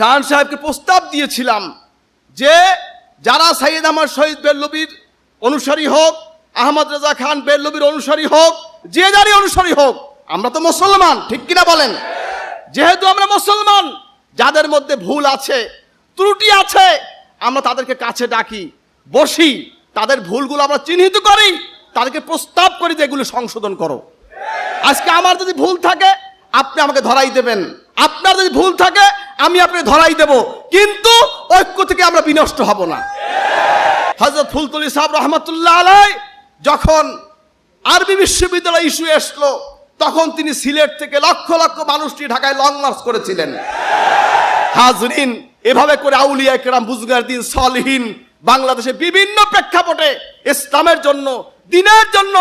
শাহান সাহেবকে প্রস্তাব দিয়েছিলাম যে যারা সাইয়েদ আমার শহীদ বেল্লবীর অনুসারী হোক, আহমদ রেজা খান বেল্লবীর অনুসারী হোক, যে যারই অনুসারী হোক, আমরা তো মুসলমান, ঠিক কিনা বলেন? যেহেতু আমরা মুসলমান, যাদের মধ্যে ভুল আছে, ত্রুটি আছে, আমরা তাদেরকে কাছে ডাকি, বসি, তাদের ভুলগুলো আমরা চিহ্নিত করি, তাদেরকে প্রস্তাব করি যে এগুলো সংশোধন করো। আজকে আমার যদি ভুল থাকে, আপনি আমাকে ধরাই দেবেন। আপনার যদি ভুল থাকে, আমি আপনি ধরাই দেব। কিন্তু ঐক্য থেকে আমরা বিনষ্ট হব না। হজরত ফুলতলি সাহেব রহমতুল্লাহ আলাই যখন আরবি বিশ্ববিদ্যালয় ইস্যু আসলো তখন তিনি সিলেট থেকে লক্ষ লক্ষ মানুষটি ঢাকায় লং মার্চ করেছিলেন। হাজরিন, এভাবে করে আউলিয়া কেরাম বুজগার দিন সলহীন বাংলাদেশে বিভিন্ন প্রেক্ষাপটে ইসলামের জন্য, দিনের জন্য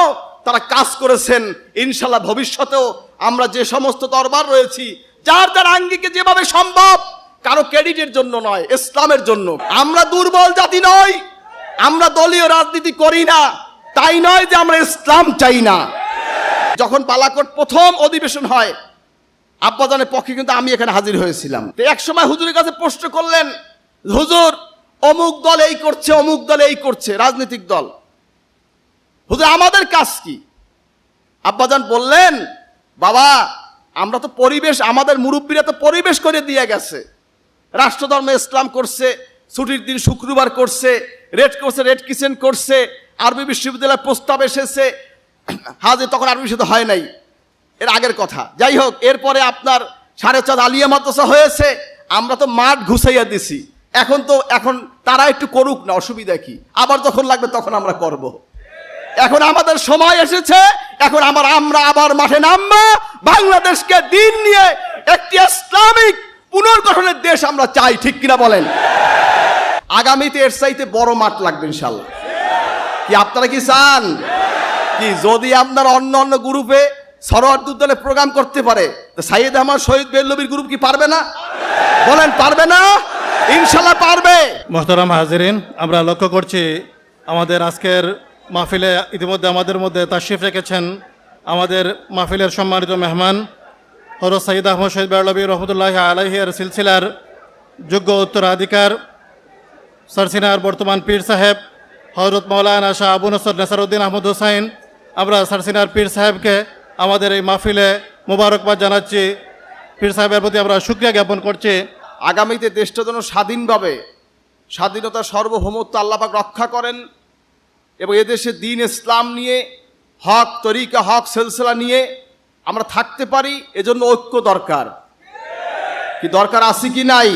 তারা কাজ করেছেন। ইনশাল্লাহ ভবিষ্যতেও আমরা যে সমস্ত দরবার রয়েছি যার যার আঙ্গিকে যেভাবে সম্ভব, কারও ক্রেডিটের জন্য নয়, ইসলামের জন্য। আমরা দুর্বল জাতি নই, আমরা দলীয় রাজনীতি করি না, তাই নয় যে আমরা ইসলাম চাই না। যখন পালাকোট প্রথম অধিবেশন হয়, আব্বাজানের পক্ষে কিন্তু আমি এখানে হাজির হয়েছিলাম। তো এক সময় হুজুরের কাছে প্রশ্ন করলেন, হুজুর, অমুক দল এই করছে, অমুক দল এই করছে, রাজনৈতিক দল। হুজুর, আমাদের কাজ কি? আব্বাজান বললেন, বাবা আমরা তো পরিবেশ, আমাদের মুরব্বীরা তো পরিবেশ করে দিয়ে গেছে। রাষ্ট্রধর্ম ইসলাম করছে, ছুটির দিন শুক্রবার করছে, রেড করছে, রেড কিচেন করছে, আরবি বিশ্ববিদ্যালয়ের প্রস্তাব এসেছে। হাজে তখন আরবি বিশ্ববিদ্যালয় হয় নাই। এর আগের কথা। যাই হোক, এরপরে আপনার সাড়ে চাঁদ আলিয়া মাদ্রাসা হয়েছে, আমরা তো মাঠ ঘুষাইয়া দিছি। এখন তো, এখন তারা একটু করুক না, অসুবিধা কি? আবার যখন লাগবে তখন আমরা করব। এখন আমাদের সময় এসেছে এখন আমার আমরা আবার মাঠে নামবো। বাংলাদেশকে দিন নিয়ে একটি ইসলামিক পুনর্গঠনের দেশ আমরা চাই, ঠিক কিনা বলেন? আগামীতে এর চাইতে বড় মাঠ লাগবে ইনশাল্লাহ কি আপনারা কি চান? কি যদি আপনার অন্য অন্য গ্রুপে সরোয়ার দলে প্রোগ্রাম করতে পারে, তো সাইয়েদ আহমদ, শহীদ বেল্লবীর গ্রুপ কি পারবে না? বলেন, পারবে না? ইনশাল্লাহ পারবে। মোহতারাম হাজিরিন, আমরা লক্ষ্য করছি আমাদের আজকের মাহফিলে ইতিমধ্যে আমাদের মধ্যে তাশরিফ রেখেছেন আমাদের মাহফিলের সম্মানিত মেহমান হরত সঈদ আহমদ শহীদ বেরলবী রহমতুল্লাহ আলহিয়ার সিলসিলার যোগ্য উত্তরাধিকার সারসিনার বর্তমান পীর সাহেব হজরত মৌলানা শাহ আবু নসর নেসারউদ্দিন আহমদ হুসাইন, আমরা সারসিনার পীর সাহেবকে আমাদের এই মাহফিলে মোবারকবাদ জানাচ্ছি। পীর সাহেবের প্রতি আমরা সুক্রিয়া জ্ঞাপন করছি। আগামীতে দেশটা যেন স্বাধীনভাবে স্বাধীনতা সার্বভৌমত্ব আল্লাপাক রক্ষা করেন এবং এদেশে দিন ইসলাম নিয়ে, হক, তরিকা, হক, সিলসিলা নিয়ে আমরা থাকতে পারি, এজন্য ঐক্য দরকার। কি দরকার আছে কি নাই?